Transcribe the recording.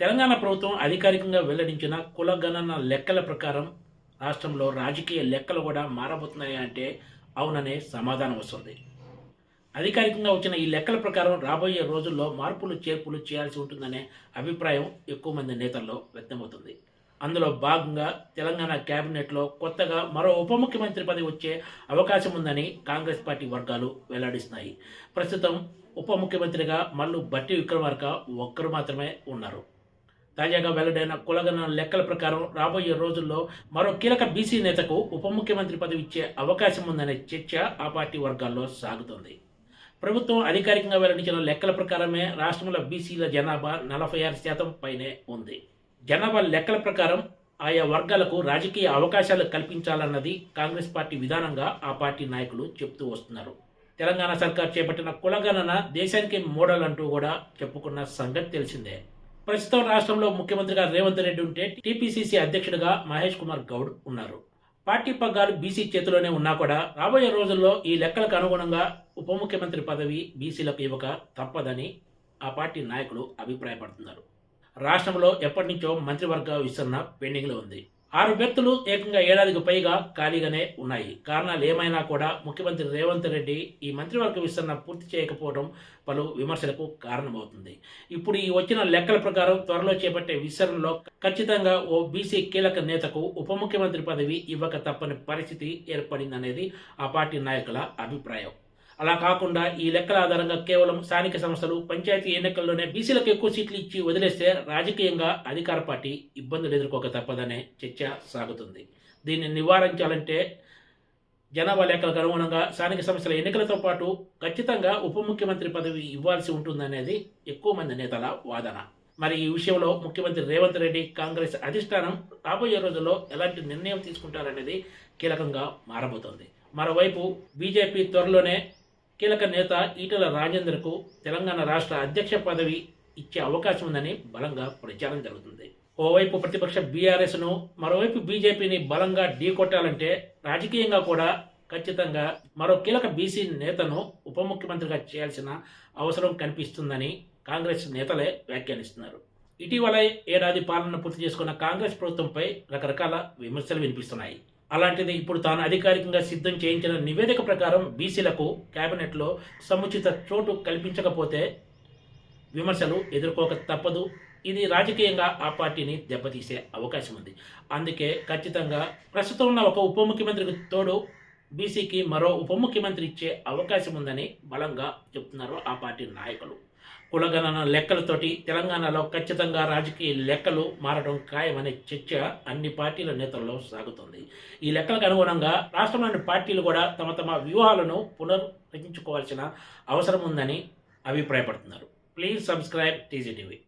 తెలంగాణ ప్రభుత్వం అధికారికంగా వెల్లడించిన కుల గణన లెక్కల ప్రకారం రాష్ట్రంలో రాజకీయ లెక్కలు కూడా మారబోతున్నాయి అంటే అవుననే సమాధానం వస్తుంది. అధికారికంగా వచ్చిన ఈ లెక్కల ప్రకారం రాబోయే రోజుల్లో మార్పులు చేర్పులు చేయాల్సి ఉంటుందనే అభిప్రాయం ఎక్కువ మంది నేతల్లో వ్యక్తమవుతుంది. అందులో భాగంగా తెలంగాణ కేబినెట్లో కొత్తగా మరో ఉప ముఖ్యమంత్రి పదవి వచ్చే అవకాశం ఉందని కాంగ్రెస్ పార్టీ వర్గాలు వెల్లడిస్తున్నాయి. ప్రస్తుతం ఉప ముఖ్యమంత్రిగా మల్లు బట్టి విక్రమార్క ఒక్కరు మాత్రమే ఉన్నారు. తాజాగా వెల్లడైన కులగణన లెక్కల ప్రకారం రాబోయే రోజుల్లో మరో కీలక బీసీ నేతకు ఉప ముఖ్యమంత్రి పదవి ఇచ్చే అవకాశం ఉందనే చర్చ ఆ పార్టీ వర్గాల్లో సాగుతోంది. ప్రభుత్వం అధికారికంగా వెల్లడించిన లెక్కల ప్రకారమే రాష్ట్రంలో బీసీల జనాభా నలభై ఆరు శాతం పైనే ఉంది. జనాభా లెక్కల ప్రకారం ఆయా వర్గాలకు రాజకీయ అవకాశాలు కల్పించాలన్నది కాంగ్రెస్ పార్టీ విధానంగా ఆ పార్టీ నాయకులు చెప్తూ వస్తున్నారు. తెలంగాణ సర్కార్ చేపట్టిన కులగణన దేశానికి మోడల్ అంటూ కూడా చెప్పుకున్న సంగతి తెలిసిందే. ప్రస్తుతం రాష్ట్రంలో ముఖ్యమంత్రిగా రేవంత్ రెడ్డి ఉంటే టీపీసీసీ అధ్యక్షుడిగా మహేష్ కుమార్ గౌడ్ ఉన్నారు. పార్టీ పగ్గాలు బీసీ చేతిలోనే ఉన్నా కూడా రాబోయే రోజుల్లో ఈ లెక్కలకు అనుగుణంగా ఉప ముఖ్యమంత్రి పదవి బీసీలకు ఇవ్వక తప్పదని ఆ పార్టీ నాయకులు అభిప్రాయపడుతున్నారు. రాష్ట్రంలో ఎప్పటి నుంచో మంత్రివర్గ విస్తరణ పెండింగ్లో ఉంది. ఆరు వ్యక్తులు ఏకంగా ఏడాదికి పైగా ఖాళీగానే ఉన్నాయి. కారణాలు ఏమైనా కూడా ముఖ్యమంత్రి రేవంత్ రెడ్డి ఈ మంత్రివర్గ విస్తరణ పూర్తి చేయకపోవడం పలు విమర్శలకు కారణమవుతుంది. ఇప్పుడు ఈ వచ్చిన లెక్కల ప్రకారం త్వరలో చేపట్టే విస్తరణలో ఖచ్చితంగా ఓ బీసీ కీలక నేతకు ఉప ముఖ్యమంత్రి పదవి ఇవ్వక తప్పని పరిస్థితి ఏర్పడిందనేది ఆ పార్టీ నాయకుల అభిప్రాయం. అలా కాకుండా ఈ లెక్కల ఆధారంగా కేవలం స్థానిక సంస్థలు పంచాయతీ ఎన్నికల్లోనే బీసీలకు ఎక్కువ సీట్లు ఇచ్చి వదిలేస్తే రాజకీయంగా అధికార పార్టీ ఇబ్బందులు ఎదుర్కోక తప్పదనే చర్చ సాగుతుంది. దీన్ని నివారించాలంటే జనాభా లెక్కలకు అనుగుణంగా స్థానిక సంస్థల ఎన్నికలతో పాటు ఖచ్చితంగా ఉప ముఖ్యమంత్రి పదవి ఇవ్వాల్సి ఉంటుందనేది ఎక్కువ మంది నేతల వాదన. మరి ఈ విషయంలో ముఖ్యమంత్రి రేవంత్ రెడ్డి కాంగ్రెస్ అధిష్టానం రాబోయే రోజుల్లో ఎలాంటి నిర్ణయం తీసుకుంటారనేది కీలకంగా మారబోతోంది. మరోవైపు బీజేపీ త్వరలోనే కీలక నేత ఈటల రాజేందర్కు తెలంగాణ రాష్ట్ర అధ్యక్ష పదవి ఇచ్చే అవకాశం ఉందని బలంగా ప్రచారం జరుగుతుంది. ఓవైపు ప్రతిపక్ష బీఆర్ఎస్ను మరోవైపు బీజేపీని బలంగా ఢీకొట్టాలంటే రాజకీయంగా కూడా ఖచ్చితంగా మరో కీలక బీసీ నేతను ఉప ముఖ్యమంత్రిగా చేయాల్సిన అవసరం కనిపిస్తుందని కాంగ్రెస్ నేతలే వ్యాఖ్యానిస్తున్నారు. ఇటీవల ఏడాది పాలన పూర్తి చేసుకున్న కాంగ్రెస్ ప్రభుత్వంపై రకరకాల విమర్శలు వినిపిస్తున్నాయి. అలాంటిది ఇప్పుడు తాను అధికారికంగా సిద్ధం చేయించిన నివేదిక ప్రకారం బీసీలకు కేబినెట్లో సముచిత చోటు కల్పించకపోతే విమర్శలు ఎదుర్కోక తప్పదు. ఇది రాజకీయంగా ఆ పార్టీని దెబ్బతీసే అవకాశం ఉంది. అందుకే ఖచ్చితంగా ప్రస్తుతం ఉన్న ఒక ఉప ముఖ్యమంత్రికి తోడు బీసీకి మరో ఉప ముఖ్యమంత్రి ఇచ్చే అవకాశం ఉందని బలంగా చెప్తున్నారు ఆ పార్టీ నాయకులు. కులగణన లెక్కలతోటి తెలంగాణలో ఖచ్చితంగా రాజకీయ లెక్కలు మారడం ఖాయమనే చర్చ అన్ని పార్టీల నేతల్లో సాగుతుంది. ఈ లెక్కలకు అనుగుణంగా రాష్ట్రంలోని పార్టీలు కూడా తమ తమ వ్యూహాలను పునర్రచించుకోవాల్సిన అవసరం ఉందని అభిప్రాయపడుతున్నారు. Please subscribe TGTV